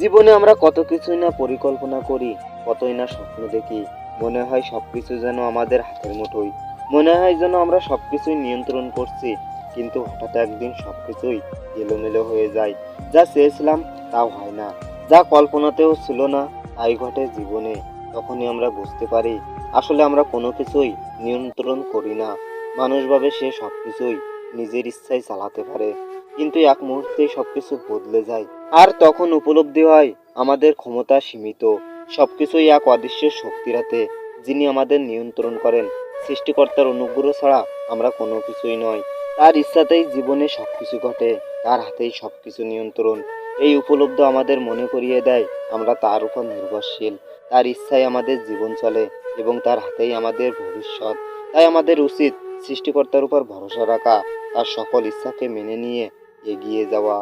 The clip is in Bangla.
জীবনে আমরা কত কিছুই না পরিকল্পনা করি, কতই না স্বপ্ন দেখি। মনে হয় সবকিছু যেন আমাদের হাতের মুঠোই মনে হয় যেন আমরা সবকিছুই নিয়ন্ত্রণ করছি, কিন্তু হঠাৎ একদিন সবকিছুই এলোমেলো হয়ে যায়। যা চেয়েছিলাম তাও হয় না। যা কল্পনাতেও ছিল না, তাই ঘটে জীবনে। তখনই আমরা বুঝতে পারি, আসলে আমরা কোনো কিছুই নিয়ন্ত্রণ করি না। মানুষ ভাবে সে সবকিছুই নিজের ইচ্ছায় চালাতে পারে। কিন্তু এক মুহূর্তেই সবকিছু বদলে যায়। আর তখন উপলব্ধি হয়, আমাদের ক্ষমতা সীমিত। সবকিছুই এক অদৃশ্য শক্তির হাতে, যিনি আমাদের নিয়ন্ত্রণ করেন। সৃষ্টিকর্তার অনুগ্রহ ছাড়া আমরা কোনো কিছুই নয়। তার ইচ্ছাতেই জীবনে সব কিছু ঘটে, তার হাতেই সব কিছু নিয়ন্ত্রণ। এই উপলব্ধ আমাদের মনে করিয়ে দেয়, আমরা তার উপর নির্ভরশীল। তার ইচ্ছায় আমাদের জীবন চলে, এবং তার হাতেই আমাদের ভবিষ্যৎ। তাই আমাদের উচিত সৃষ্টিকর্তার উপর ভরসা রাখা, তার সকল ইচ্ছাকে মেনে নিয়ে এগিয়ে যাওয়া